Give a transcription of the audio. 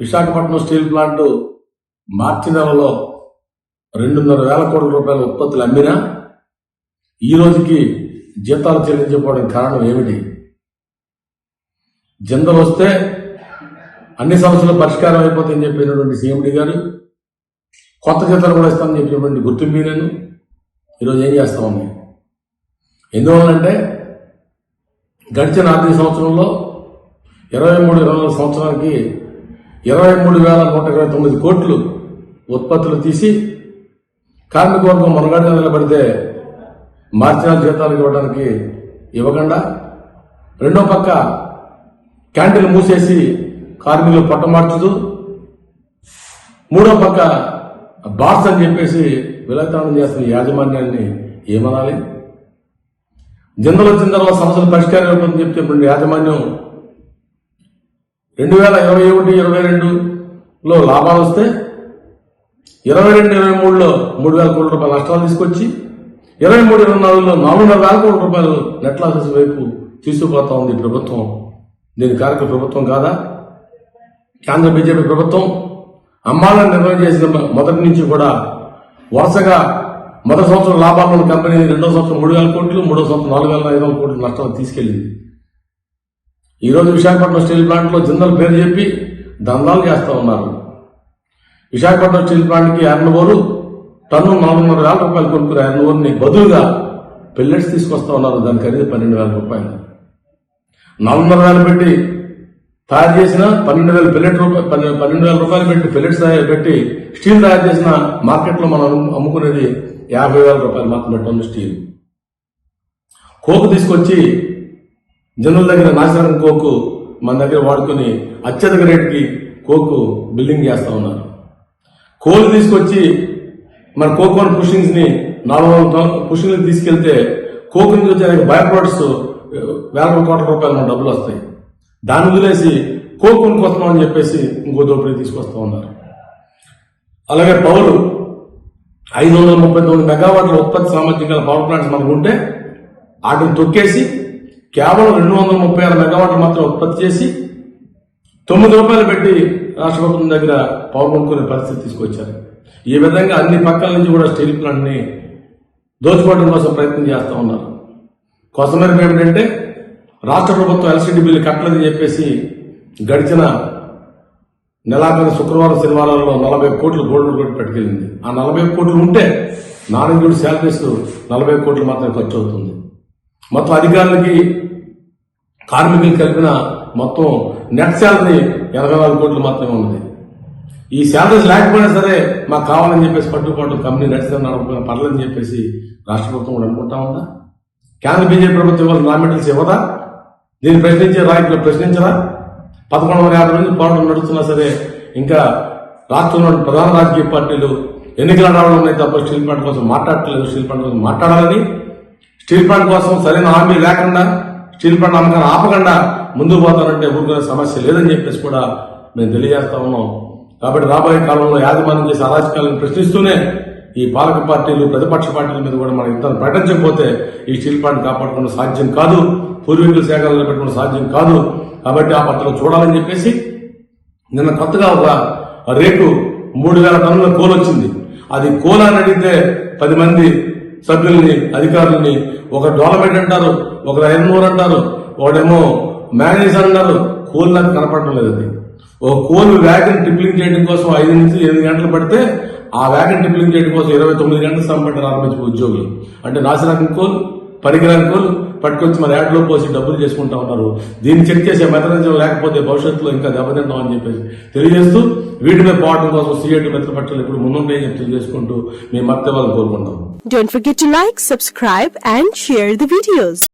Visakhapatnam steel plant మార్చి నెలలో రెండున్నర వేల కోట్ల రూపాయల ఉత్పత్తులు అమ్మినా ఈ రోజుకి జీతాలు చెల్లించకపోవడానికి కారణం ఏమిటి? జిందలు వస్తే అన్ని సమస్యలు పరిష్కారం అయిపోతాయని చెప్పినటువంటి సీఎండి గారు కొత్త జీతాలు కూడా ఇస్తామని చెప్పినటువంటి గుర్తింపు నేను. ఈరోజు ఏం చేస్తామని ఎందువల్లంటే గడిచిన ఆర్థిక సంవత్సరంలో ఇరవై మూడు ఇరవై నాలుగు సంవత్సరానికి ఇరవై మూడు వేల నూట ఇరవై తొమ్మిది కోట్లు ఉత్పత్తులు తీసి కార్మిక వర్గం మనుగడ నిలబడితే మార్చిన జీతాలు ఇవ్వడానికి ఇవ్వకుండా రెండో పక్క క్యాంటీన్లు మూసేసి కార్మికులు పొట్టమార్చుతూ మూడో పక్క బాస్ అని చెప్పేసి విలతానం చేస్తున్న యాజమాన్యాన్ని ఏమనాలి? జిందలో జిందలో తర్వాత సమస్యలు పరిష్కారం అయిపోతుందని చెప్తే యాజమాన్యం రెండు వేల ఇరవై ఒకటి ఇరవై రెండులో లాభాలు వస్తే ఇరవై రెండు ఇరవై మూడులో మూడు వేల కోట్ల రూపాయల నష్టాలు తీసుకొచ్చి ఇరవై మూడు ఇరవై నాలుగులో నాలుగున్నర వేల కోట్ల రూపాయలు నెట్ లాసెస్ వైపు తీసుకుపోతా ఉంది ప్రభుత్వం. దీని కారక ప్రభుత్వం కాదా? కేంద్ర బీజేపీ ప్రభుత్వం అమ్మాలను నిర్ణయం చేసిన మొదటి నుంచి కూడా వరుసగా మొదటి సంవత్సరం లాభాలు ఉన్న కంపెనీ రెండో సంవత్సరం మూడు వేల కోట్లు మూడో సంవత్సరం నాలుగు వేల ఐదు వందల కోట్లు నష్టాలు తీసుకెళ్ళింది. ఈరోజు విశాఖపట్నం స్టీల్ ప్లాంట్లో జిందల్ పేరు చెప్పి దందాలు చేస్తా ఉన్నారు. విశాఖపట్నం స్టీల్ ప్లాంట్కి కి టన్ను నాలుగున్నర వేల రూపాయలు కొనుక్కునే ఎర్నబోరుని బదులుగా పెల్లెట్స్ తీసుకొస్తా ఉన్నారు. దాని ఖరీదు పన్నెండు వేల రూపాయలు. నాలుగున్నర వేలు పెట్టి తయారు చేసిన పన్నెండు వేల పెల్లెట్ రూపాయలు పన్నెండు వేల రూపాయలు పెట్టి పెల్లెట్స్ తయారు పెట్టి స్టీల్ తయారు చేసిన మార్కెట్లో మనం అమ్ముకునేది యాభై వేల రూపాయలు మాత్రమే టన్ను స్టీల్. కోకు తీసుకొచ్చి జనుల దగ్గర నాశనం కోకు మన దగ్గర వాడుకొని అత్యధిక రేటుకి కోకు బిల్డింగ్ చేస్తూ ఉన్నారు. కోలు తీసుకొచ్చి మన కోకోన్ పుషింగ్స్ని నాలుగు వందల పుషింగ్ తీసుకెళ్తే కోకు నుంచి వచ్చే బయో ప్రొడక్ట్స్ వేల కోట్ల రూపాయలు మన డబ్బులు వస్తాయి. దాన్ని వదిలేసి కోకుని కొనుక్కొస్తున్నాం అని చెప్పేసి ఇంకో దోపిడీ తీసుకొస్తా ఉన్నారు. అలాగే పౌరు ఐదు వందల ముప్పై తొమ్మిది మెగావాట్ల ఉత్పత్తి సామర్థ్యం గల పవర్ ప్లాంట్స్ మనకు ఉంటే వాటిని తొక్కేసి కేవలం రెండు వందల ముప్పై ఆరు మెగావాట్లు మాత్రం ఉత్పత్తి చేసి తొమ్మిది రూపాయలు పెట్టి రాష్ట్ర ప్రభుత్వం దగ్గర పవర్ కొనుక్కునే పరిస్థితి తీసుకొచ్చారు. ఈ విధంగా అన్ని పక్కల నుంచి కూడా స్టీల్ ప్లాంట్ని దోచుకోవడం కోసం ప్రయత్నం చేస్తూ ఉన్నారు. కొసమెరకు ఏమిటంటే రాష్ట్ర ప్రభుత్వం ఎల్సీడీ బిల్లు కట్టలేదని చెప్పేసి గడిచిన నెలాఖరు శుక్రవారం శనివారాల్లో నలభై కోట్లు గోల్డ్ కూడా పెట్టుకెళ్ళింది. ఆ నలభై కోట్లు ఉంటే నాలుగు శాలరీస్ నలభై కోట్లు మాత్రమే ఖర్చు అవుతుంది. మొత్తం అధికారులకి కార్మికులు కలిపిన మొత్తం నెట్ శాలరీ ఎనభై నాలుగు కోట్లు మాత్రమే ఉన్నది. ఈ శాలరీస్ లేకపోయినా సరే మాకు కావాలని చెప్పేసి పట్టుకోవడం కంపెనీ నడిచిన నడపడం పర్లేదని చెప్పేసి రాష్ట్ర ప్రభుత్వం కూడా అనుకుంటా ఉందా? కేంద్ర బీజేపీ ప్రభుత్వం ఇవ్వాలి రా ఇవ్వదా? దీన్ని ప్రశ్నించే రాయకులు ప్రశ్నించరా? పదకొండు వందల యాభై మంది పోరాటం నడుస్తున్నా సరే ఇంకా రాష్ట్రంలో ప్రధాన రాజకీయ పార్టీలు ఎన్నికల రావడం ఉన్నాయి తప్ప స్టీల్ ప్లాంట్ కోసం మాట్లాడట్లేదు. స్టీల్ ప్లాంట్ కోసం మాట్లాడాలని స్టీల్ ప్లాంట్ కోసం సరైన హామీ లేకుండా స్టీల్ ప్లాంట్ అమ్మకాన్ని ఆపకుండా ముందుకు పోతానంటే ఊరుకునే సమస్య లేదని చెప్పేసి కూడా మేము తెలియజేస్తా ఉన్నాం. కాబట్టి రాబోయే కాలంలో యాజమాన్యం చేసే అరాచకాలను ప్రశ్నిస్తూనే ఈ పాలక పార్టీలు ప్రతిపక్ష పార్టీల మీద కూడా మనం ఇంత ప్రకటించకపోతే ఈ స్టీల్ ప్లాంట్ కాపాడుకున్న సాధ్యం కాదు పూర్వీకుల సేకరణ పెట్టుకున్న సాధ్యం కాదు. కాబట్టి ఆ పత్రం చూడాలని చెప్పేసి నిన్న కొత్తగా ఒక రేటు మూడు వేల టన్నుల కోలు వచ్చింది. అది కోలు అని అడిగితే పది మంది సభ్యుల్ని అధికారుల్ని ఒక డెవలప్మెంట్ అంటారు ఒక ఐర్మోర్ అంటారు ఒకడేమో మేనేజ్ అంటారు. కోల్ నాకు కనపడటం లేదు అది. ఒక కోల్ వ్యాగన్ ట్రిప్లింగ్ చేయడం కోసం ఐదు నుంచి ఎనిమిది గంటలు పడితే ఆ వ్యాగన్ ట్రిప్లింగ్ చేయడం కోసం ఇరవై తొమ్మిది గంటలు శ్రమ ఆరంభించిన ఉద్యోగులు. అంటే నాశనానికి కోల్ పరికరం కోల్ పట్టుకొచ్చి మన యాడ్లో పోసి డబ్బులు చేసుకుంటా ఉన్నారు. దీన్ని చెక్ చేసే మెథడాలజీ లేకపోతే భవిష్యత్తులో ఇంకా దెబ్బతింటాం అని చెప్పేసి తెలియజేస్తూ వీటిపై పోవడం కోసం సీఎట్ మిత్రపక్షాలు ఇప్పుడు ముందుండే చెప్పి తెలియజేసుకుంటూ మేము మత్తవాళ్ళని కోరుకుంటాం Don't forget to like, subscribe and share the videos.